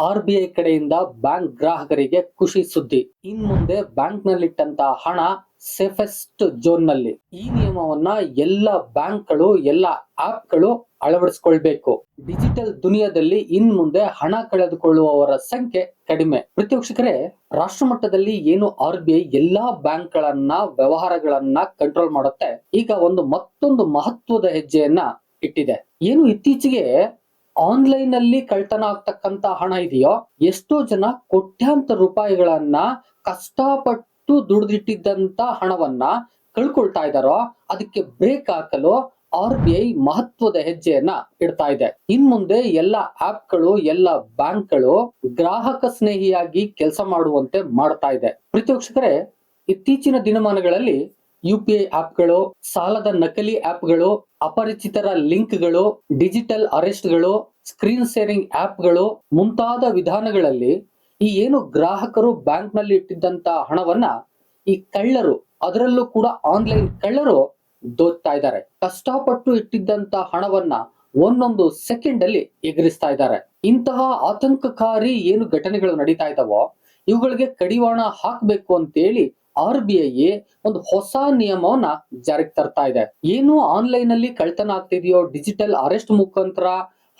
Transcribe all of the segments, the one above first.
R B I ಕಡೆಯಿಂದ bank ಗ್ರಾಹಕರಿಗೆ ಖುಷಿ ಸುದ್ದಿ. ಇನ್ ಮುಂದೆ ಬ್ಯಾಂಕ್ ನಲ್ಲಿಟ್ಟಂತಹ ಹಣ ಸೇಫೆಸ್ಟ್ ಜೋನ್ನಲ್ಲಿ ಈ ನಿಯಮವನ್ನ ಎಲ್ಲ ಬ್ಯಾಂಕ್ಗಳು, ಎಲ್ಲ ಆಪ್ಗಳು ಅಳವಡಿಸಿಕೊಳ್ಬೇಕು. ಡಿಜಿಟಲ್ ದುನಿಯಾದಲ್ಲಿ ಇನ್ ಮುಂದೆ ಹಣ ಕಳೆದುಕೊಳ್ಳುವವರ ಸಂಖ್ಯೆ ಕಡಿಮೆ. ಪ್ರತ್ಯಕ್ಷಕರೇ ರಾಷ್ಟ್ರ ಮಟ್ಟದಲ್ಲಿ ಏನು ಆರ್ ಬಿ ಐ ಎಲ್ಲಾ ಬ್ಯಾಂಕ್ ಗಳನ್ನ ವ್ಯವಹಾರಗಳನ್ನ ಕಂಟ್ರೋಲ್ ಮಾಡುತ್ತೆ? ಈಗ ಒಂದು ಮತ್ತೊಂದು ಮಹತ್ವದ ಹೆಜ್ಜೆಯನ್ನ ಇಟ್ಟಿದೆ. ಏನು ಇತ್ತೀಚೆಗೆ ಆನ್ಲೈನ್ ಅಲ್ಲಿ ಕಳ್ತನ ಆಗ್ತಕ್ಕಂತ ಹಣ ಇದೆಯೋ, ಎಷ್ಟೋ ಜನ ಕೋಟ್ಯಾಂತರ ರೂಪಾಯಿಗಳನ್ನ ಕಷ್ಟಪಟ್ಟು ದುಡಿದಿಟ್ಟಿದ್ದಂತ ಹಣವನ್ನ ಕಳ್ಕೊಳ್ತಾ ಇದಾರೋ, ಅದಕ್ಕೆ ಬ್ರೇಕ್ ಹಾಕಲು ಆರ್ ಬಿ ಐ ಮಹತ್ವದ ಹೆಜ್ಜೆಯನ್ನ ಇಡ್ತಾ ಇದೆ. ಇನ್ ಮುಂದೆ ಎಲ್ಲ ಆಪ್ಗಳು, ಎಲ್ಲ ಬ್ಯಾಂಕ್ಗಳು ಗ್ರಾಹಕ ಸ್ನೇಹಿಯಾಗಿ ಕೆಲಸ ಮಾಡುವಂತೆ ಮಾಡ್ತಾ ಇದೆ. ಪ್ರತಿವೀಕ್ಷಕರೇ ಇತ್ತೀಚಿನ ದಿನಮಾನಗಳಲ್ಲಿ ಯು ಪಿ ಐ ಆಪ್ಗಳು, ಸಾಲದ ನಕಲಿ ಆಪ್ಗಳು, ಅಪರಿಚಿತರ ಲಿಂಕ್ಗಳು, ಡಿಜಿಟಲ್ ಅರೆಸ್ಟ್ಗಳು, ಸ್ಕ್ರೀನ್ ಶೇರಿಂಗ್ ಆಪ್ಗಳು ಮುಂತಾದ ವಿಧಾನಗಳಲ್ಲಿ ಈ ಏನು ಗ್ರಾಹಕರು ಬ್ಯಾಂಕ್ನಲ್ಲಿ ಇಟ್ಟಿದ್ದಂತ ಹಣವನ್ನ ಈ ಕಳ್ಳರು, ಅದರಲ್ಲೂ ಕೂಡ ಆನ್ಲೈನ್ ಕಳ್ಳರು ದೋಚ್ತಾ ಇದ್ದಾರೆ. ಕಷ್ಟಪಟ್ಟು ಇಟ್ಟಿದ್ದಂತ ಹಣವನ್ನ ಒಂದೊಂದು ಸೆಕೆಂಡ್ ಅಲ್ಲಿ ಎಗರಿಸ್ತಾ ಇದ್ದಾರೆ. ಇಂತಹ ಆತಂಕಕಾರಿ ಏನು ಘಟನೆಗಳು ನಡೀತಾ ಇದಾವೋ ಇವುಗಳಿಗೆ ಕಡಿವಾಣ ಹಾಕ್ಬೇಕು ಅಂತೇಳಿ ಆರ್ ಬಿ ಐ ಒಂದು ಹೊಸ ನಿಯಮವನ್ನ ಜಾರಿಗೆ ತರ್ತಾ ಇದೆ. ಏನು ಆನ್ಲೈನ್ ಅಲ್ಲಿ ಕಳ್ತನ ಆಗ್ತಿದೆಯೋ ಡಿಜಿಟಲ್ ಅರೆಸ್ಟ್ ಮುಖಾಂತರ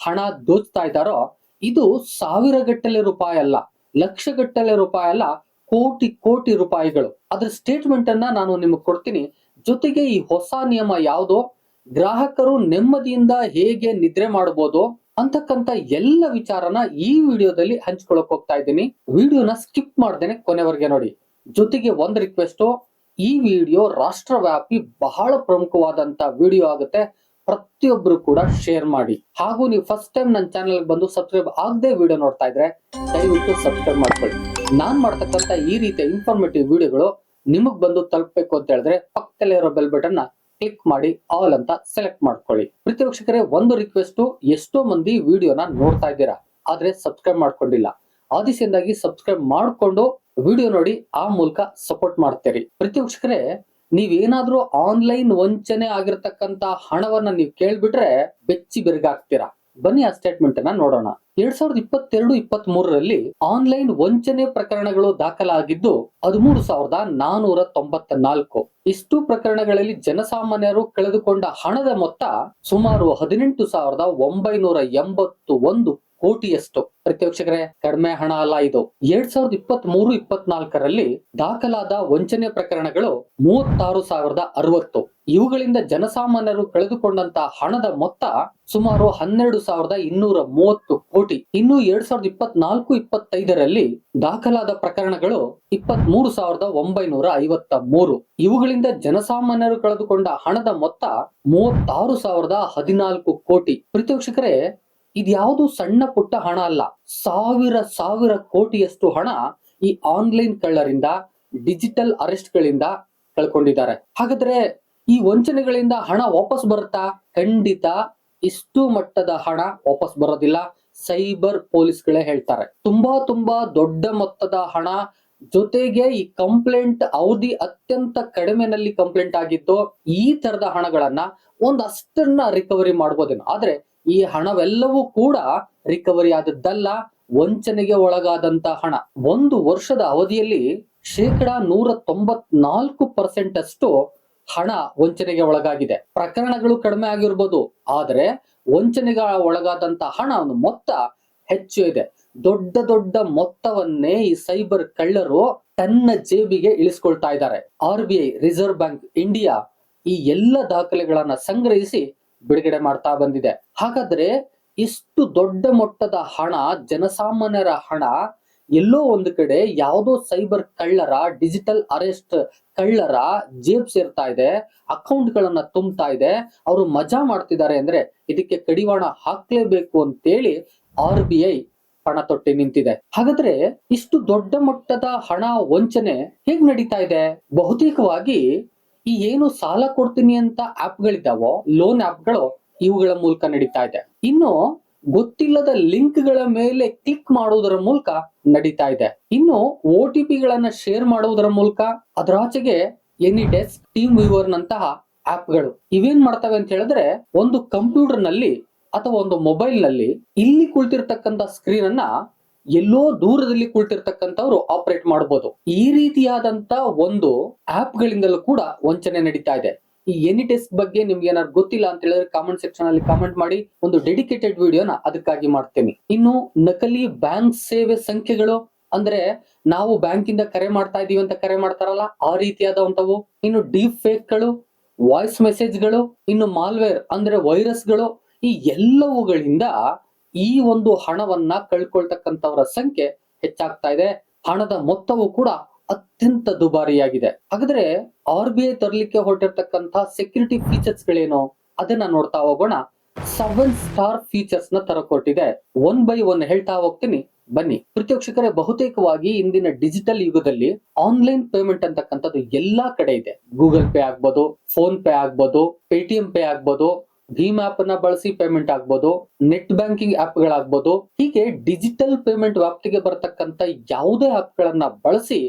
ಹಣ ದೋಚ್ತಾ ಇದ್ದಾರೋ, ಇದು ಸಾವಿರ ಗಟ್ಟಲೆ ರೂಪಾಯಿ ಅಲ್ಲ, ಲಕ್ಷ ಗಟ್ಟಲೆ ರೂಪಾಯಿ ಅಲ್ಲ, ಕೋಟಿ ಕೋಟಿ ರೂಪಾಯಿಗಳು. ಅದ್ರ ಸ್ಟೇಟ್ಮೆಂಟ್ ಅನ್ನ ನಾನು ನಿಮಗೆ ಕೊಡ್ತೀನಿ. ಜೊತೆಗೆ ಈ ಹೊಸ ನಿಯಮ ಯಾವುದು? ಗ್ರಾಹಕರು ನೆಮ್ಮದಿಯಿಂದ ಹೇಗೆ ನಿದ್ರೆ ಮಾಡಬಹುದು ಅಂತಕ್ಕಂತ ಎಲ್ಲ ವಿಚಾರನ ಈ ವಿಡಿಯೋದಲ್ಲಿ ಹಂಚ್ಕೊಳಕ್ ಹೋಗ್ತಾ ಇದ್ದೀನಿ. ವಿಡಿಯೋನ ಸ್ಕಿಪ್ ಮಾಡ್ದೇನೆ ಕೊನೆವರೆಗೆ ನೋಡಿ. ಜೊತೆಗೆ ಒಂದು ರಿಕ್ವೆಸ್ಟು ಈ ವಿಡಿಯೋ ರಾಷ್ಟ್ರವ್ಯಾಪಿ ಬಹಳ ಪ್ರಮುಖವಾದಂತ ವಿಡಿಯೋ ಆಗುತ್ತೆ. ಪ್ರತಿಯೊಬ್ರು ಕೂಡ ಶೇರ್ ಮಾಡಿ. ಹಾಗೂ ನೀವು ಫಸ್ಟ್ ಟೈಮ್ ನನ್ನ ಚಾನೆಲ್ ಬಂದು ಸಬ್ಸ್ಕ್ರೈಬ್ ಆಗದೆ ವಿಡಿಯೋ ನೋಡ್ತಾ ಇದ್ರೆ, ದಯವಿಟ್ಟು ಸಬ್ಸ್ಕ್ರೈಬ್ ಮಾಡ್ಕೊಳ್ಳಿ. ನಾನ್ ಮಾಡ್ತಕ್ಕಂತ ಈ ರೀತಿಯ ಇನ್ಫಾರ್ಮೇಟಿವ್ ವಿಡಿಯೋಗಳು ನಿಮಗ್ ಬಂದು ತಲುಪಬೇಕು ಅಂತ ಹೇಳಿದ್ರೆ, ಪಕ್ಕದಲ್ಲೇ ಇರೋ ಬೆಲ್ ಬಟನ್ನ ಕ್ಲಿಕ್ ಮಾಡಿ ಆಲ್ ಅಂತ ಸೆಲೆಕ್ಟ್ ಮಾಡ್ಕೊಳ್ಳಿ. ಪ್ರತಿವೀಕ್ಷಕರೇ ಒಂದು ರಿಕ್ವೆಸ್ಟ್ ಎಷ್ಟೋ ಮಂದಿ ವಿಡಿಯೋನ ನೋಡ್ತಾ ಇದ್ದೀರಾ. ಆದ್ರೆ ಸಬ್ಸ್ಕ್ರೈಬ್ ಮಾಡ್ಕೊಂಡಿಲ್ಲ. ಆದಿಸೆಂದಾಗಿ ಸಬ್ಸ್ಕ್ರೈಬ್ ಮಾಡ್ಕೊಂಡು ವಿಡಿಯೋ ನೋಡಿ ಆ ಮೂಲಕ ಸಪೋರ್ಟ್ ಮಾಡ್ತೀರಿ. ಪ್ರತಿವೀಕ್ಷಕರೇ ನೀವೇನಾದ್ರೂ ಆನ್ಲೈನ್ ವಂಚನೆ ಆಗಿರ್ತಕ್ಕಂತ ಹಣವನ್ನ ನೀವು ಕೇಳ್ಬಿಟ್ರೆ ಬೆಚ್ಚಿ ಬೆರಗಾಗ್ತೀರಾ? ಬನ್ನಿ ಆ ಸ್ಟೇಟ್ಮೆಂಟ್ ಅನ್ನ ನೋಡೋಣ. ಎರಡ್ ಸಾವಿರದ ಇಪ್ಪತ್ತೆರಡು ಇಪ್ಪತ್ತ್ ಮೂರರಲ್ಲಿ ಆನ್ಲೈನ್ ವಂಚನೆ ಪ್ರಕರಣಗಳು ದಾಖಲಾಗಿದ್ದು, ಹದಿಮೂರು ಸಾವಿರದ ನಾನೂರ ತೊಂಬತ್ತ ನಾಲ್ಕು ಇಷ್ಟು ಪ್ರಕರಣಗಳಲ್ಲಿ ಜನಸಾಮಾನ್ಯರು ಕಳೆದುಕೊಂಡ ಹಣದ ಮೊತ್ತ ಸುಮಾರು ಹದಿನೆಂಟು ಸಾವಿರದ ಒಂಬೈನೂರ ಎಂಬತ್ತು ಒಂದು ಕೋಟಿಯಷ್ಟು. ಪ್ರತ್ಯಕ್ಷಕರೇ, ಕಡಿಮೆ ಹಣ ಅಲ್ಲ ಇದು. ಎರಡ್ ಸಾವಿರದ ಇಪ್ಪತ್ತ್ ಮೂರು ಇಪ್ಪತ್ನಾಲ್ಕರಲ್ಲಿ ದಾಖಲಾದ ವಂಚನೆ ಪ್ರಕರಣಗಳು ಮೂವತ್ತಾರು ಸಾವಿರದ ಅರವತ್ತು. ಇವುಗಳಿಂದ ಜನಸಾಮಾನ್ಯರು ಕಳೆದುಕೊಂಡಂತ ಹಣದ ಮೊತ್ತ ಸುಮಾರು ಹನ್ನೆರಡು ಸಾವಿರದ ಇನ್ನೂರ ಮೂವತ್ತು ಕೋಟಿ ಇನ್ನು ಎರಡ್ ಸಾವಿರದ ಇಪ್ಪತ್ನಾಲ್ಕು, ಇಪ್ಪತ್ತೈದರಲ್ಲಿ ದಾಖಲಾದ ಪ್ರಕರಣಗಳು ಇಪ್ಪತ್ತ್ ಮೂರು ಸಾವಿರದ ಒಂಬೈನೂರ ಐವತ್ತ ಮೂರು. ಇವುಗಳಿಂದ ಜನಸಾಮಾನ್ಯರು ಕಳೆದುಕೊಂಡ ಹಣದ ಮೊತ್ತ ಮೂವತ್ತಾರು ಸಾವಿರದ ಹದಿನಾಲ್ಕು ಕೋಟಿ. ಪ್ರತಿವೀಕ್ಷಕರೇ ಇದ್ಯಾವುದು ಸಣ್ಣ ಪುಟ್ಟ ಹಣ ಅಲ್ಲ. ಸಾವಿರ ಸಾವಿರ ಕೋಟಿಯಷ್ಟು ಹಣ ಈ ಆನ್ಲೈನ್ ಕಳ್ಳರಿಂದ, ಡಿಜಿಟಲ್ ಅರೆಸ್ಟ್ ಗಳಿಂದ ಕಳ್ಕೊಂಡಿದ್ದಾರೆ. ಹಾಗಾದ್ರೆ ಈ ವಂಚನೆಗಳಿಂದ ಹಣ ವಾಪಸ್ ಬರುತ್ತಾ? ಖಂಡಿತ ಇಷ್ಟು ಮಟ್ಟದ ಹಣ ವಾಪಸ್ ಬರೋದಿಲ್ಲ. ಸೈಬರ್ ಪೊಲೀಸ್ಗಳೇ ಹೇಳ್ತಾರೆ. ತುಂಬಾ ತುಂಬಾ ದೊಡ್ಡ ಮೊತ್ತದ ಹಣ ಜೊತೆಗೆ ಈ ಕಂಪ್ಲೇಂಟ್ ಅವಧಿ ಅತ್ಯಂತ ಕಡಿಮೆನಲ್ಲಿ ಕಂಪ್ಲೇಂಟ್ ಆಗಿದ್ದು ಈ ತರದ ಹಣಗಳನ್ನ ಒಂದಷ್ಟನ್ನ ರಿಕವರಿ ಮಾಡ್ಬೋದೇನೋ. ಆದ್ರೆ ಈ ಹಣವೆಲ್ಲವೂ ಕೂಡ ರಿಕವರಿ ಆದದ್ದಲ್ಲ, ವಂಚನೆಗೆ ಒಳಗಾದಂತ ಹಣ. ಒಂದು ವರ್ಷದ ಅವಧಿಯಲ್ಲಿ ಶೇಕಡ ನೂರ ತೊಂಬತ್ನಾಲ್ಕು ಪರ್ಸೆಂಟ್ ಅಷ್ಟು ಹಣ ವಂಚನೆಗೆ ಒಳಗಾಗಿದೆ. ಪ್ರಕರಣಗಳು ಕಡಿಮೆ ಆಗಿರ್ಬೋದು. ಆದ್ರೆ ವಂಚನೆಗೆ ಒಳಗಾದಂತ ಹಣ ಒಂದು ಮೊತ್ತ ಹೆಚ್ಚು ಇದೆ. ದೊಡ್ಡ ದೊಡ್ಡ ಮೊತ್ತವನ್ನೇ ಈ ಸೈಬರ್ ಕಳ್ಳರು ತನ್ನ ಜೇಬಿಗೆ ಇಳಿಸ್ಕೊಳ್ತಾ ಇದ್ದಾರೆ. R B I, reserve bank, India ಈ ಎಲ್ಲ ದಾಖಲೆಗಳನ್ನ ಸಂಗ್ರಹಿಸಿ ಬಿಡುಗಡೆ ಮಾಡ್ತಾ ಬಂದಿದೆ. ಹಾಗಾದ್ರೆ ಇಷ್ಟು ದೊಡ್ಡ ಮೊತ್ತದ ಹಣ, ಜನಸಾಮಾನ್ಯರ ಹಣ ಎಲ್ಲೋ ಒಂದು ಕಡೆ ಯಾವುದೋ ಸೈಬರ್ ಕಳ್ಳರ, ಡಿಜಿಟಲ್ ಅರೆಸ್ಟ್ ಕಳ್ಳರ ಜೇಬ್ ಸೇರ್ತಾ ಇದೆ ಅಕೌಂಟ್ ಗಳನ್ನ ತುಂಬ್ತಾ ಇದೆ, ಅವರು ಮಜಾ ಮಾಡ್ತಿದ್ದಾರೆ ಅಂದ್ರೆ ಇದಕ್ಕೆ ಕಡಿವಾಣ ಹಾಕ್ಲೇಬೇಕು ಅಂತೇಳಿ ಆರ್ ಬಿ ಐ ಪಣ ತೊಟ್ಟಿ ನಿಂತಿದೆ. ಹಾಗಾದ್ರೆ ಇಷ್ಟು ದೊಡ್ಡ ಮಟ್ಟದ ಹಣ ವಂಚನೆ ಹೇಗ್ ನಡೀತಾ ಇದೆ? ಬಹುತೇಕವಾಗಿ ಈ ಏನು ಸಾಲ ಕೊಡ್ತೀನಿ ಅಂತ ಆಪ್ ಗಳಿದಾವೋ ಲೋನ್ ಆಪ್ಗಳು ಇವುಗಳ ಮೂಲಕ ನಡೀತಾ ಇದೆ. ಇನ್ನು ಗೊತ್ತಿಲ್ಲದ ಲಿಂಕ್ಗಳ ಮೇಲೆ ಕ್ಲಿಕ್ ಮಾಡುವುದರ ಮೂಲಕ ನಡೀತಾ ಇದೆ. ಇನ್ನು ಒ ಟಿ ಪಿಗಳನ್ನ ಶೇರ್ ಮಾಡುವುದರ ಮೂಲಕ ಅದರಾಚೆಗೆ ಎನಿ ಡೆಸ್ಕ್ ಟೀಮ್ ವಿವರ್ ನಂತಹ ಆಪ್ಗಳು ಇವೇನ್ ಮಾಡ್ತವೆ ಅಂತ ಹೇಳಿದ್ರೆ, ಒಂದು ಕಂಪ್ಯೂಟರ್ನಲ್ಲಿ ಅಥವಾ ಒಂದು ಮೊಬೈಲ್ನಲ್ಲಿ ಇಲ್ಲಿ ಕುಳಿತಿರ್ತಕ್ಕಂಥ ಸ್ಕ್ರೀನ್ ಅನ್ನ ಎಲ್ಲೋ ದೂರದಲ್ಲಿ ಕುಳಿತಿರ್ತಕ್ಕಂಥವ್ರು ಆಪರೇಟ್ ಮಾಡಬಹುದು ಈ ರೀತಿಯಾದಂತ ಒಂದು ಆಪ್ ಗಳಿಂದಲೂ ಕೂಡ ವಂಚನೆ ನಡೀತಾ ಇದೆ. ಈ ಎನಿ ಡೆಸ್ಕ್ ಬಗ್ಗೆ ನಿಮ್ಗೆ ಏನಾದ್ರು ಗೊತ್ತಿಲ್ಲ ಅಂತ ಹೇಳಿದ್ರೆ ಕಾಮೆಂಟ್ ಸೆಕ್ಷನ್ ಅಲ್ಲಿ ಕಾಮೆಂಟ್ ಮಾಡಿ ಒಂದು ಡೆಡಿಕೇಟೆಡ್ ವಿಡಿಯೋನ ಅದಕ್ಕಾಗಿ ಮಾಡ್ತೇನೆ. ಇನ್ನು ನಕಲಿ ಬ್ಯಾಂಕ್ ಸೇವೆ ಸಂಖ್ಯೆಗಳು ಅಂದ್ರೆ ನಾವು ಬ್ಯಾಂಕ್ ಇಂದ ಕರೆ ಮಾಡ್ತಾ ಇದೀವಿ ಅಂತ ಕರೆ ಮಾಡ್ತಾರಲ್ಲ, ಆ ರೀತಿಯಾದಂತವು ಇನ್ನು ಡೀಪ್ ಫೇಕ್ಗಳು ವಾಯ್ಸ್ ಮೆಸೇಜ್ಗಳು ಇನ್ನು ಮಾಲ್ವೇರ್ ಅಂದ್ರೆ ವೈರಸ್ಗಳು ಈ ಎಲ್ಲವುಗಳಿಂದ ಈ ಒಂದು ಹಣವನ್ನ ಕಳ್ಕೊಳ್ತಕ್ಕಂಥವರ ಸಂಖ್ಯೆ ಹೆಚ್ಚಾಗ್ತಾ ಇದೆ. ಹಣದ ಮೊತ್ತವು ಕೂಡ ಅತ್ಯಂತ ದುಬಾರಿಯಾಗಿದೆ. ಹಾಗಾದ್ರೆ ಆರ್ ಬಿ ಐ ತರಲಿಕ್ಕೆ ಹೊರಟಿರ್ತಕ್ಕಂತಹ ಸೆಕ್ಯೂರಿಟಿ ಫೀಚರ್ಸ್ ಗಳೇನು? ಅದನ್ನ ನೋಡ್ತಾ ಹೋಗೋಣ. ಸೆವೆನ್ ಸ್ಟಾರ್ ಫೀಚರ್ಸ್ನ ತರಕೊಟ್ಟಿದೆ ಒನ್ ಬೈ ಒನ್ ಹೇಳ್ತಾ ಹೋಗ್ತೀನಿ. ಬನ್ನಿ. ಪ್ರತ್ಯಕ್ಷಕರೇ, ಬಹುತೇಕವಾಗಿ ಇಂದಿನ ಡಿಜಿಟಲ್ ಯುಗದಲ್ಲಿ ಆನ್ಲೈನ್ ಪೇಮೆಂಟ್ ಅಂತಕ್ಕಂಥದ್ದು ಎಲ್ಲಾ ಕಡೆ ಇದೆ. ಗೂಗಲ್ ಪೇ ಆಗ್ಬೋದು ಫೋನ್ ಪೇ ಆಗ್ಬೋದು ಪೇಟಿಎಂ ಪೇ ಆಗ್ಬೋದು, ಭೀಮ್ ಆಪ್ ಅನ್ನ ಬಳಸಿ ಪೇಮೆಂಟ್ ಆಗ್ಬೋದು ನೆಟ್ ಬ್ಯಾಂಕಿಂಗ್ ಆಪ್ ಗಳಾಗ್ಬೋದು. ಹೀಗೆ ಡಿಜಿಟಲ್ ಪೇಮೆಂಟ್ ವ್ಯಾಪ್ತಿಗೆ ಬರತಕ್ಕಂತ ಯಾವುದೇ ಆಪ್ ಗಳನ್ನ ಬಳಸಿ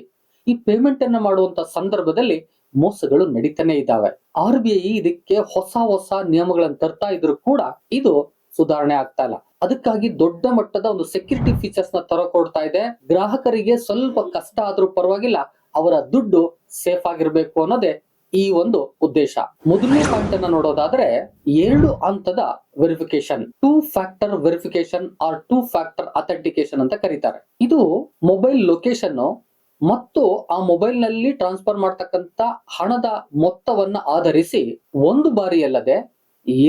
ಈ ಪೇಮೆಂಟ್ ಅನ್ನ ಮಾಡುವಂತ ಸಂದರ್ಭದಲ್ಲಿ ಮೋಸಗಳು ನಡೀತಾನೆ ಇದ್ದಾವೆ. ಆರ್ ಬಿ ಐ ಇದಕ್ಕೆ ಹೊಸ ಹೊಸ ನಿಯಮಗಳನ್ನು ತರ್ತಾ ಇದ್ರು ಕೂಡ ಇದು ಸುಧಾರಣೆ ಆಗ್ತಾ ಇಲ್ಲ. ಅದಕ್ಕಾಗಿ ದೊಡ್ಡ ಮಟ್ಟದ ಒಂದು ಸೆಕ್ಯೂರಿಟಿ ಫೀಚರ್ಸ್ನ ತರಕೊಡ್ತಾ ಇದೆ. ಗ್ರಾಹಕರಿಗೆ ಸ್ವಲ್ಪ ಕಷ್ಟ ಆದ್ರೂ ಪರವಾಗಿಲ್ಲ, ಅವರ ದುಡ್ಡು ಸೇಫ್ ಆಗಿರ್ಬೇಕು ಅನ್ನೋದೇ ಈ ಒಂದು ಉದ್ದೇಶ. ಮೊದಲನೇ ಪಾಯಿಂಟ್ ಅನ್ನ ನೋಡೋದಾದ್ರೆ, ಎರಡು ಹಂತದ verification two factor verification or two factor authentication ಅಂತ ಕರೀತಾರೆ. ಇದು ಮೊಬೈಲ್ ಲೊಕೇಶನ್ ಮತ್ತು ಆ ಮೊಬೈಲ್ನಲ್ಲಿ ಟ್ರಾನ್ಸ್ಫರ್ ಮಾಡ್ತಕ್ಕಂತ ಹಣದ ಮೊತ್ತವನ್ನ ಆಧರಿಸಿ ಒಂದು ಬಾರಿ ಅಲ್ಲದೆ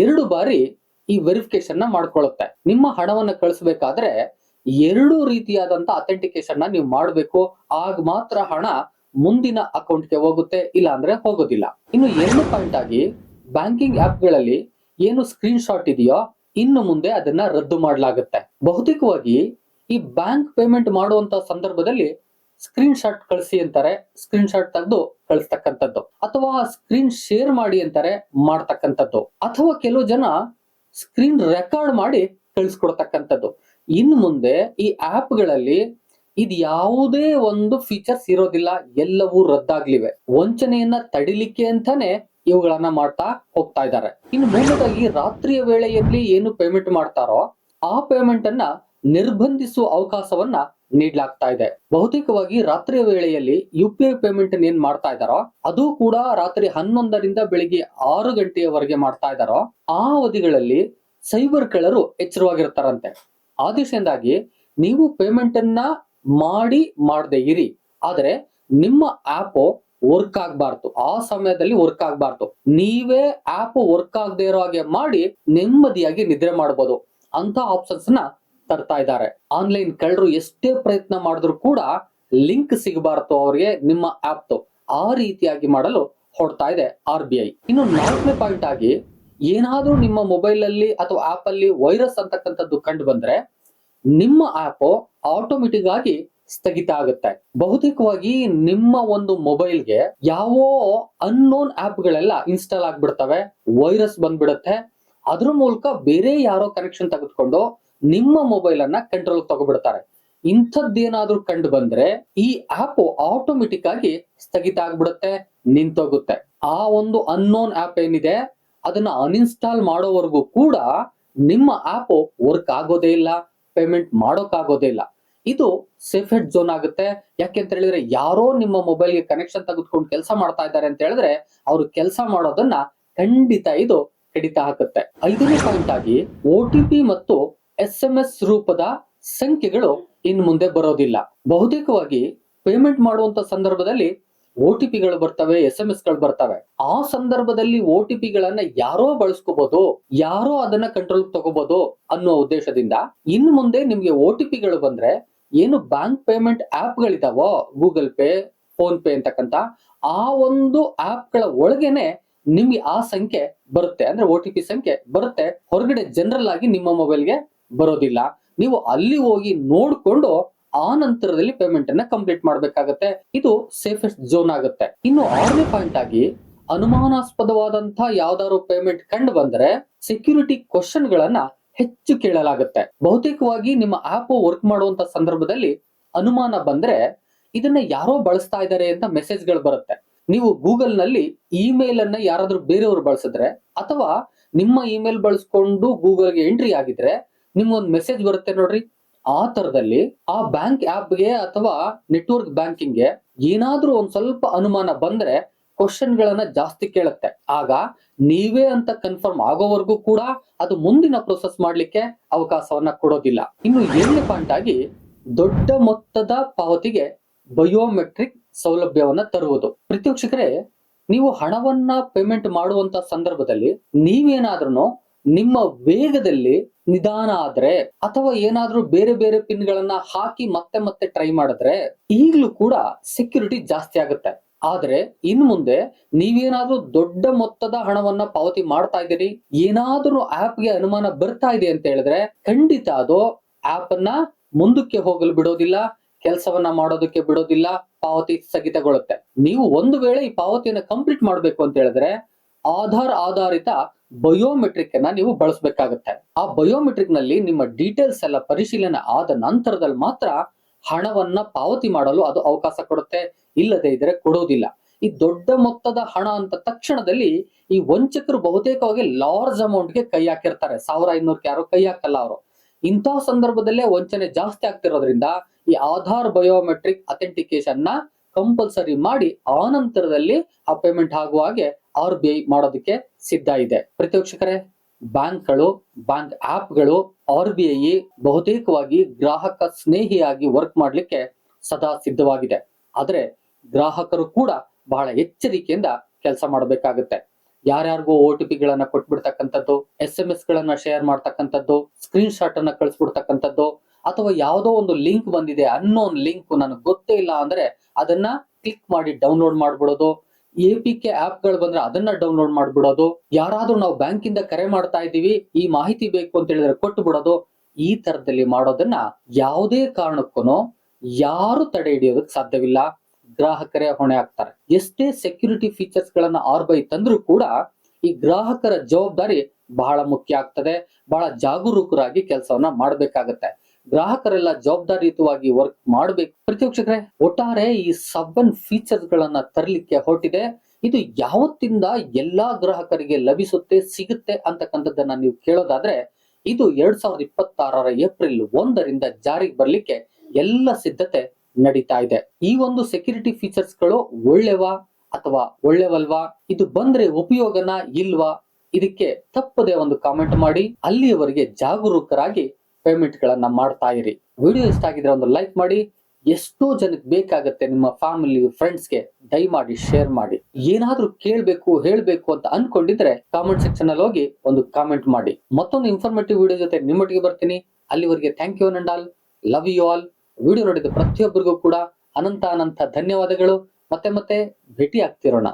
ಎರಡು ಬಾರಿ ಈ ವೆರಿಫಿಕೇಶನ್ನ ಮಾಡ್ಕೊಳ್ಳುತ್ತೆ. ನಿಮ್ಮ ಹಣವನ್ನ ಕಳಿಸ್ಬೇಕಾದ್ರೆ ಎರಡು ರೀತಿಯಾದಂತ ಅಥೆಂಟಿಕೇಶನ್ನ ನೀವು ಮಾಡಬೇಕು. ಆಗ ಮಾತ್ರ ಹಣ ಮುಂದಿನ ಅಕೌಂಟ್ಗೆ ಹೋಗುತ್ತೆ ಇಲ್ಲ ಅಂದ್ರೆ ಹೋಗೋದಿಲ್ಲ. ಇನ್ನು ಎರಡು ಪಾಯಿಂಟ್ ಆಗಿ ಬ್ಯಾಂಕಿಂಗ್ ಆಪ್ಗಳಲ್ಲಿ ಏನು ಸ್ಕ್ರೀನ್ ಶಾಟ್ ಇದೆಯೋ, ಇನ್ನು ಮುಂದೆ ಅದನ್ನ ರದ್ದು ಮಾಡಲಾಗುತ್ತೆ. ಬಹುತೇಕವಾಗಿ ಈ ಬ್ಯಾಂಕ್ ಪೇಮೆಂಟ್ ಮಾಡುವಂತ ಸಂದರ್ಭದಲ್ಲಿ ಸ್ಕ್ರೀನ್ ಶಾಟ್ ಕಳಿಸಿ ಅಂತಾರೆ, ಸ್ಕ್ರೀನ್ ಶಾಟ್ ತೆಗೆದು ಕಳಿಸ್ತಕ್ಕಂಥದ್ದು. ಅಥವಾ ಸ್ಕ್ರೀನ್ ಶೇರ್ ಮಾಡಿ ಅಂತಾರೆ, ಮಾಡ್ತಕ್ಕಂಥದ್ದು. ಅಥವಾ ಕೆಲವು ಜನ ಸ್ಕ್ರೀನ್ ರೆಕಾರ್ಡ್ ಮಾಡಿ ಕಳಿಸ್ಕೊಡ್ತಕ್ಕಂಥದ್ದು. ಇನ್ನು ಮುಂದೆ ಈ ಆಪ್ಗಳಲ್ಲಿ ಇದು ಯಾವುದೇ ಒಂದು ಫೀಚರ್ಸ್ ಇರೋದಿಲ್ಲ, ಎಲ್ಲವೂ ರದ್ದಾಗ್ಲಿವೆ. ವಂಚನೆಯನ್ನ ತಡಿಲಿಕ್ಕೆ ಅಂತಾನೆ ಇವುಗಳನ್ನ ಮಾಡ್ತಾ ಹೋಗ್ತಾ ಇದ್ದಾರೆ. ಇನ್ನು ಮೂಲದಾಗಿ ರಾತ್ರಿಯ ವೇಳೆಯಲ್ಲಿ ಏನು ಪೇಮೆಂಟ್ ಮಾಡ್ತಾರೋ, ಆ ಪೇಮೆಂಟ್ ಅನ್ನ ನಿರ್ಬಂಧಿಸುವ ಅವಕಾಶವನ್ನ ನೀಡಲಾಗ್ತಾ ಇದೆ. ಬಹುತೇಕವಾಗಿ ರಾತ್ರಿಯ ವೇಳೆಯಲ್ಲಿ ಯು ಪಿ ಐ ಪೇಮೆಂಟ್ ಏನ್ ಮಾಡ್ತಾ ಇದಾರೋ ಅದು ಕೂಡ ರಾತ್ರಿ ಹನ್ನೊಂದರಿಂದ ಬೆಳಿಗ್ಗೆ ಆರು ಗಂಟೆಯವರೆಗೆ ಮಾಡ್ತಾ ಇದಾರೋ ಆ ಅವಧಿಗಳಲ್ಲಿ ಸೈಬರ್ ಕಳ್ಳರು ಎಚ್ಚರವಾಗಿರ್ತಾರಂತೆ. ಆದೇಶದಿಂದಾಗಿ ನೀವು ಪೇಮೆಂಟ್ ಅನ್ನ ಮಾಡಿ ಮಾಡದೆ ಇರಿ. ಆದ್ರೆ ನಿಮ್ಮ ಆಪ್ ವರ್ಕ್ ಆಗ್ಬಾರ್ದು. ಆ ಸಮಯದಲ್ಲಿ ವರ್ಕ್ ಆಗ್ಬಾರ್ದು. ನೀವೇ ಆಪ್ ವರ್ಕ್ ಆಗದೆ ಇರೋ ಹಾಗೆ ಮಾಡಿ ನೆಮ್ಮದಿಯಾಗಿ ನಿದ್ರೆ ಮಾಡಬಹುದು ಅಂತ ಆಪ್ಷನ್ಸ್ನ ತರ್ತಾ ಇದ್ದಾರೆ. ಆನ್ಲೈನ್ ಕಳ್ಳರು ಎಷ್ಟೇ ಪ್ರಯತ್ನ ಮಾಡಿದ್ರು ಕೂಡ ಲಿಂಕ್ ಸಿಗಬಾರ್ದು ಅವರಿಗೆ ನಿಮ್ಮ ಆಪ್ ಆ ರೀತಿಯಾಗಿ ಮಾಡಲು ಹೊಡ್ತಾ ಇದೆ ಆರ್ ಬಿ ಐ. ಇನ್ನು ನಾಲ್ಕನೇ ಪಾಯಿಂಟ್ ಆಗಿ ಏನಾದ್ರೂ ನಿಮ್ಮ ಮೊಬೈಲ್ ಅಲ್ಲಿ ಅಥವಾ ಆಪ್ ಅಲ್ಲಿ ವೈರಸ್ ಅಂತಕ್ಕಂಥದ್ದು ಕಂಡು ಬಂದ್ರೆ ನಿಮ್ಮ ಆಪ್ ಆಟೋಮೆಟಿಕ್ ಆಗಿ ಸ್ಥಗಿತ ಆಗುತ್ತೆ. ಬಹುತೇಕವಾಗಿ ನಿಮ್ಮ ಒಂದು ಮೊಬೈಲ್ಗೆ ಯಾವ ಅನ್ನೋನ್ ಆಪ್ ಗಳೆಲ್ಲ ಇನ್ಸ್ಟಾಲ್ ಆಗ್ಬಿಡ್ತವೆ ವೈರಸ್ ಬಂದ್ಬಿಡುತ್ತೆ. ಅದ್ರ ಮೂಲಕ ಬೇರೆ ಯಾರೋ ಕನೆಕ್ಷನ್ ತೆಗೆದುಕೊಂಡು ನಿಮ್ಮ ಮೊಬೈಲ್ ಅನ್ನ ಕಂಟ್ರೋಲ್ ತಗೊಬಿಡ್ತಾರೆ. ಇಂಥದ್ದೇನಾದ್ರೂ ಕಂಡು ಬಂದ್ರೆ ಈ ಆಪ್ ಆಟೋಮೆಟಿಕ್ ಆಗಿ ಸ್ಥಗಿತ ಆಗ್ಬಿಡುತ್ತೆ, ನಿಂತೋಗುತ್ತೆ. ಆ ಒಂದು ಅನ್ನೋನ್ ಆಪ್ ಏನಿದೆ, ಅದನ್ನ ಅನ್ಇನ್ಸ್ಟಾಲ್ ಮಾಡೋವರೆಗೂ ಕೂಡ ನಿಮ್ಮ ಆಪ್ ವರ್ಕ್ ಆಗೋದೇ ಇಲ್ಲ ಪೇಮೆಂಟ್ ಮಾಡೋಕ್ಕಾಗೋದೇ ಇಲ್ಲ. ಇದು ಸೇಫೆಡ್ ಝೋನ್ ಆಗುತ್ತೆ. ಯಾಕೆ ಅಂತ ಹೇಳಿದ್ರೆ, ಯಾರೋ ನಿಮ್ಮ ಮೊಬೈಲ್ಗೆ ಕನೆಕ್ಷನ್ ತೆಗೆದುಕೊಂಡು ಕೆಲಸ ಮಾಡ್ತಾ ಇದ್ದಾರೆ ಅಂತ ಹೇಳಿದ್ರೆ, ಅವರು ಕೆಲಸ ಮಾಡೋದನ್ನ ಖಂಡಿತ ಇದು ಕಡಿತ ಹಾಕುತ್ತೆ. ಐದನೇ ಪಾಯಿಂಟ್ ಆಗಿ ಒ ಟಿ ಪಿ ಮತ್ತು ಎಸ್ ಎಂ ಎಸ್ ರೂಪದ ಸಂಖ್ಯೆಗಳು ಇನ್ನು ಮುಂದೆ ಬರೋದಿಲ್ಲ. ಬಹುತೇಕವಾಗಿ ಪೇಮೆಂಟ್ ಮಾಡುವಂತ ಸಂದರ್ಭದಲ್ಲಿ ಒ ಟಿ ಪಿಗಳು ಬರ್ತವೆ ಎಸ್ ಎಂ ಎಸ್ಗಳು ಬರ್ತವೆ. ಆ ಸಂದರ್ಭದಲ್ಲಿ ಒ ಟಿ ಪಿಗಳನ್ನ ಯಾರೋ ಬಳಸ್ಕೋಬಹುದು ಯಾರೋ ಅದನ್ನ ಕಂಟ್ರೋಲ್ ತಗೋಬಹುದು ಅನ್ನೋ ಉದ್ದೇಶದಿಂದ ಇನ್ನು ಮುಂದೆ ನಿಮ್ಗೆ ಒ ಟಿ ಪಿಗಳು ಬಂದ್ರೆ ಏನು ಬ್ಯಾಂಕ್ ಪೇಮೆಂಟ್ ಆಪ್ ಗಳಿದಾವೋ ಗೂಗಲ್ ಪೇ ಫೋನ್ ಪೇ ಅಂತಕ್ಕಂತ ಆ ಒಂದು ಆಪ್ಗಳ ಒಳಗೇನೆ ನಿಮ್ಗೆ ಆ ಸಂಖ್ಯೆ ಬರುತ್ತೆ. ಅಂದ್ರೆ ಒ ಟಿ ಪಿ ಸಂಖ್ಯೆ ಬರುತ್ತೆ. ಹೊರಗಡೆ ಜನರಲ್ ಆಗಿ ನಿಮ್ಮ ಮೊಬೈಲ್ಗೆ ಬರೋದಿಲ್ಲ. ನೀವು ಅಲ್ಲಿ ಹೋಗಿ ನೋಡ್ಕೊಂಡು ಆ ನಂತರದಲ್ಲಿ ಪೇಮೆಂಟ್ ಅನ್ನ ಕಂಪ್ಲೀಟ್ ಮಾಡ್ಬೇಕಾಗತ್ತೆ. ಇದು ಸೇಫೆಸ್ಟ್ ಝೋನ್ ಆಗುತ್ತೆ. ಇನ್ನು ಆರನೇ ಪಾಯಿಂಟ್ ಆಗಿ ಅನುಮಾನಾಸ್ಪದವಾದಂತಹ ಯಾವ್ದಾದ್ರು ಪೇಮೆಂಟ್ ಕಂಡು ಬಂದ್ರೆ ಸೆಕ್ಯೂರಿಟಿ ಕ್ವಶನ್ ಗಳನ್ನ ಹೆಚ್ಚು ಕೇಳಲಾಗುತ್ತೆ. ಬಹುತೇಕವಾಗಿ ನಿಮ್ಮ ಆಪ್ ವರ್ಕ್ ಮಾಡುವಂತ ಸಂದರ್ಭದಲ್ಲಿ ಅನುಮಾನ ಬಂದ್ರೆ ಇದನ್ನ ಯಾರೋ ಬಳಸ್ತಾ ಇದ್ದಾರೆ ಅಂತ ಮೆಸೇಜ್ಗಳು ಬರುತ್ತೆ. ನೀವು ಗೂಗಲ್ನಲ್ಲಿ ಇಮೇಲ್ ಅನ್ನ ಯಾರಾದ್ರೂ ಬೇರೆಯವರು ಬಳಸಿದ್ರೆ ಅಥವಾ ನಿಮ್ಮ ಇಮೇಲ್ ಬಳಸ್ಕೊಂಡು ಗೂಗಲ್ಗೆ ಎಂಟ್ರಿ ಆಗಿದ್ರೆ ನಿಮ್ಗೊಂದು ಮೆಸೇಜ್ ಬರುತ್ತೆ ನೋಡ್ರಿ. ಆ ತರದಲ್ಲಿ ಆ ಬ್ಯಾಂಕ್ಗೆ ಅಥವಾ ನೆಟ್ವರ್ಕ್ ಬ್ಯಾಂಕಿಂಗ್ಗೆ ಏನಾದ್ರೂ ಒಂದ್ ಸ್ವಲ್ಪ ಅನುಮಾನ ಬಂದ್ರೆ ಕ್ವಶನ್ ಗಳನ್ನ ಜಾಸ್ತಿ ಕೇಳುತ್ತೆ. ಆಗ ನೀವೇ ಅಂತ ಕನ್ಫರ್ಮ್ ಆಗೋವರೆಗೂ ಕೂಡ ಅದು ಮುಂದಿನ ಪ್ರೊಸೆಸ್ ಮಾಡ್ಲಿಕ್ಕೆ ಅವಕಾಶವನ್ನ ಕೊಡೋದಿಲ್ಲ. ಇನ್ನು ಏಳನೇ ಪಾಯಿಂಟ್ ಆಗಿ ದೊಡ್ಡ ಮೊತ್ತದ ಪಾವತಿಗೆ ಬಯೋಮೆಟ್ರಿಕ್ ಸೌಲಭ್ಯವನ್ನ ತರುವುದು. ಪ್ರತ್ಯಕ್ಷಕರೇ, ನೀವು ಹಣವನ್ನ ಪೇಮೆಂಟ್ ಮಾಡುವಂತ ಸಂದರ್ಭದಲ್ಲಿ ನೀವೇನಾದ್ರೂ ನಿಮ್ಮ ವೇಗದಲ್ಲಿ ನಿಧಾನ ಆದ್ರೆ ಅಥವಾ ಏನಾದ್ರೂ ಬೇರೆ ಬೇರೆ ಪಿನ್ ಗಳನ್ನ ಹಾಕಿ ಮತ್ತೆ ಮತ್ತೆ ಟ್ರೈ ಮಾಡಿದ್ರೆ ಈಗಲೂ ಕೂಡ ಸೆಕ್ಯೂರಿಟಿ ಜಾಸ್ತಿ ಆಗುತ್ತೆ. ಆದ್ರೆ ಇನ್ ಮುಂದೆ ನೀವೇನಾದ್ರೂ ದೊಡ್ಡ ಮೊತ್ತದ ಹಣವನ್ನ ಪಾವತಿ ಮಾಡ್ತಾ ಇದ್ದೀರಿ, ಏನಾದ್ರೂ ಆಪ್ಗೆ ಅನುಮಾನ ಬರ್ತಾ ಇದೆ ಅಂತ ಹೇಳಿದ್ರೆ ಖಂಡಿತ ಅದು ಆಪ್ ಅನ್ನ ಮುಂದಕ್ಕೆ ಹೋಗಲು ಬಿಡೋದಿಲ್ಲ, ಕೆಲಸವನ್ನ ಮಾಡೋದಕ್ಕೆ ಬಿಡೋದಿಲ್ಲ, ಪಾವತಿ ಸ್ಥಗಿತಗೊಳ್ಳುತ್ತೆ. ನೀವು ಒಂದು ವೇಳೆ ಈ ಪಾವತಿಯನ್ನ ಕಂಪ್ಲೀಟ್ ಮಾಡಬೇಕು ಅಂತ ಹೇಳಿದ್ರೆ ಆಧಾರ್ ಆಧಾರಿತ ಬಯೋಮೆಟ್ರಿಕ್ ಅನ್ನ ನೀವು ಬಳಸಬೇಕಾಗುತ್ತೆ. ಆ ಬಯೋಮೆಟ್ರಿಕ್ನಲ್ಲಿ ನಿಮ್ಮ ಡೀಟೇಲ್ಸ್ ಎಲ್ಲ ಪರಿಶೀಲನೆ ಆದ ನಂತರದಲ್ಲಿ ಮಾತ್ರ ಹಣವನ್ನ ಪಾವತಿ ಮಾಡಲು ಅದು ಅವಕಾಶ ಕೊಡುತ್ತೆ, ಇಲ್ಲದೆ ಇದ್ರೆ ಕೊಡೋದಿಲ್ಲ. ಈ ದೊಡ್ಡ ಮೊತ್ತದ ಹಣ ಅಂತ ತಕ್ಷಣದಲ್ಲಿ ಈ ವಂಚಕರು ಬಹುತೇಕವಾಗಿ ಲಾರ್ಜ್ ಅಮೌಂಟ್ಗೆ ಕೈ ಹಾಕಿರ್ತಾರೆ. ಸಾವಿರ ಐನೂರಕ್ಕೆ ಯಾರು ಕೈ ಹಾಕಲ್ಲ ಅವರು. ಇಂತಹ ಸಂದರ್ಭದಲ್ಲೇ ವಂಚನೆ ಜಾಸ್ತಿ ಆಗ್ತಿರೋದ್ರಿಂದ ಈ ಆಧಾರ್ ಬಯೋಮೆಟ್ರಿಕ್ ಅಥೆಂಟಿಕೇಶನ್ನ ಕಂಪಲ್ಸರಿ ಮಾಡಿ ಆ ನಂತರದಲ್ಲಿ ಆ ಪೇಮೆಂಟ್ ಆಗುವ ಹಾಗೆ ಆರ್ ಬಿ ಐ ಮಾಡೋದಕ್ಕೆ ಸಿದ್ಧ ಇದೆ. ಪ್ರತಿವೀಕ್ಷಕರೇ ಬ್ಯಾಂಕ್ಗಳು, ಬ್ಯಾಂಕ್ ಆಪ್ಗಳು ಆರ್ ಬಿ ಐ ಬಹುತೇಕವಾಗಿ ಗ್ರಾಹಕ ಸ್ನೇಹಿಯಾಗಿ ವರ್ಕ್ ಮಾಡಲಿಕ್ಕೆ ಸದಾ ಸಿದ್ಧವಾಗಿದೆ. ಆದ್ರೆ ಗ್ರಾಹಕರು ಕೂಡ ಬಹಳ ಎಚ್ಚರಿಕೆಯಿಂದ ಕೆಲಸ ಮಾಡಬೇಕಾಗುತ್ತೆ. ಯಾರ್ಯಾರಿಗೂ ಓ ಟಿ ಪಿಗಳನ್ನ ಕೊಟ್ಬಿಡ್ತಕ್ಕಂಥದ್ದು ಎಸ್ ಎಂ ಎಸ್ ಗಳನ್ನ ಶೇರ್ ಮಾಡ್ತಕ್ಕಂಥದ್ದು ಸ್ಕ್ರೀನ್ ಶಾಟ್ ಅನ್ನ ಕಳಿಸ್ಬಿಡ್ತಕ್ಕಂಥದ್ದು, ಅಥವಾ ಯಾವುದೋ ಒಂದು ಲಿಂಕ್ ಬಂದಿದೆ ಅನ್ನೋನ್ ಲಿಂಕ್ ನನಗೆ ಗೊತ್ತೇ ಇಲ್ಲ ಅಂದ್ರೆ ಅದನ್ನ ಕ್ಲಿಕ್ ಮಾಡಿ ಡೌನ್ಲೋಡ್ ಮಾಡ್ಬಿಡೋದು ಎ ಪಿ ಕೆ ಆಪ್ ಬಂದ್ರೆ ಅದನ್ನ ಡೌನ್ಲೋಡ್ ಮಾಡ್ಬಿಡೋದು. ಯಾರಾದ್ರೂ ನಾವು ಬ್ಯಾಂಕ್ ಇಂದ ಕರೆ ಮಾಡ್ತಾ ಇದೀವಿ ಈ ಮಾಹಿತಿ ಬೇಕು ಅಂತ ಹೇಳಿದ್ರೆ ಕೊಟ್ಟು ಬಿಡೋದು ಈ ತರದಲ್ಲಿ ಮಾಡೋದನ್ನ ಯಾವುದೇ ಕಾರಣಕ್ಕೂ ಯಾರು ತಡೆ ಹಿಡಿಯೋದಕ್ಕೆ ಸಾಧ್ಯವಿಲ್ಲ. ಗ್ರಾಹಕರೇ ಹೊಣೆ ಆಗ್ತಾರೆ. ಎಷ್ಟೇ ಸೆಕ್ಯೂರಿಟಿ ಫೀಚರ್ಸ್ ಗಳನ್ನ ಆರ್ ಬೈ ತಂದ್ರೂ ಕೂಡ ಈ ಗ್ರಾಹಕರ ಜವಾಬ್ದಾರಿ ಬಹಳ ಮುಖ್ಯ ಆಗ್ತದೆ. ಬಹಳ ಜಾಗರೂಕರಾಗಿ ಕೆಲಸವನ್ನ ಮಾಡ್ಬೇಕಾಗತ್ತೆ. ಗ್ರಾಹಕರೆಲ್ಲ ಜವಾಬ್ದಾರಿಯುತವಾಗಿ ವರ್ಕ್ ಮಾಡಬೇಕು. ಪ್ರತಿವೀಕ್ಷಕರೇ ಒಟ್ಟಾರೆ ಈ ಸಬನ್ ಫೀಚರ್ಸ್ ಗಳನ್ನ ತರಲಿಕ್ಕೆ ಹೊರಟಿದೆ. ಇದು ಯಾವತ್ತಿಂದ ಎಲ್ಲಾ ಗ್ರಾಹಕರಿಗೆ ಲಭಿಸುತ್ತೆ, ಸಿಗುತ್ತೆ ಅಂತಕ್ಕಂಥದ್ದನ್ನ ನೀವು ಕೇಳೋದಾದ್ರೆ, ಇದು ಎರಡ್ ಸಾವಿರದ ಇಪ್ಪತ್ತಾರರ ಏಪ್ರಿಲ್ ಒಂದರಿಂದ ಜಾರಿಗೆ ಬರ್ಲಿಕ್ಕೆ ಎಲ್ಲ ಸಿದ್ಧತೆ ನಡೀತಾ ಇದೆ. ಈ ಒಂದು ಸೆಕ್ಯೂರಿಟಿ ಫೀಚರ್ಸ್ಗಳು ಒಳ್ಳೆವಾ ಅಥವಾ ಒಳ್ಳೆವಲ್ವಾ? ಇದು ಬಂದ್ರೆ ಉಪಯೋಗನ ಇಲ್ವಾ? ಇದಕ್ಕೆ ತಪ್ಪದೆ ಒಂದು ಕಾಮೆಂಟ್ ಮಾಡಿ. ಅಲ್ಲಿಯವರೆಗೆ ಜಾಗರೂಕರಾಗಿ ಪೇಮೆಂಟ್ ಗಳನ್ನ ಮಾಡ್ತಾ ಇರಿ. ವಿಡಿಯೋ ಇಷ್ಟ ಆಗಿದ್ರೆ ಒಂದು ಲೈಕ್ ಮಾಡಿ. ಎಷ್ಟೋ ಜನಕ್ಕೆ ಬೇಕಾಗುತ್ತೆ ನಿಮ್ಮ ಫ್ಯಾಮಿಲಿ, ಫ್ರೆಂಡ್ಸ್ಗೆ ದಯಮಾಡಿ ಶೇರ್ ಮಾಡಿ. ಏನಾದ್ರೂ ಕೇಳಬೇಕು, ಹೇಳಬೇಕು ಅಂತ ಅನ್ಕೊಂಡಿದ್ರೆ ಕಾಮೆಂಟ್ ಸೆಕ್ಷನ್ ಅಲ್ಲಿ ಹೋಗಿ ಒಂದು ಕಾಮೆಂಟ್ ಮಾಡಿ. ಮತ್ತೊಂದು ಇನ್ಫಾರ್ಮೇಟಿವ್ ವಿಡಿಯೋ ಜೊತೆ ನಿಮ್ಮೊಟ್ಟಿಗೆ ಬರ್ತೀನಿ. ಅಲ್ಲಿವರೆಗೆ ಥ್ಯಾಂಕ್ ಯು ನಂಡಾಲ್. ಲವ್ ಯು ಆಲ್ ವಿಡಿಯೋ ನೋಡಿದ ಪ್ರತಿಯೊಬ್ಬರಿಗೂ ಕೂಡ ಅನಂತ ಅನಂತ ಧನ್ಯವಾದಗಳು. ಮತ್ತೆ ಮತ್ತೆ ಭೇಟಿ ಆಗ್ತಿರೋಣ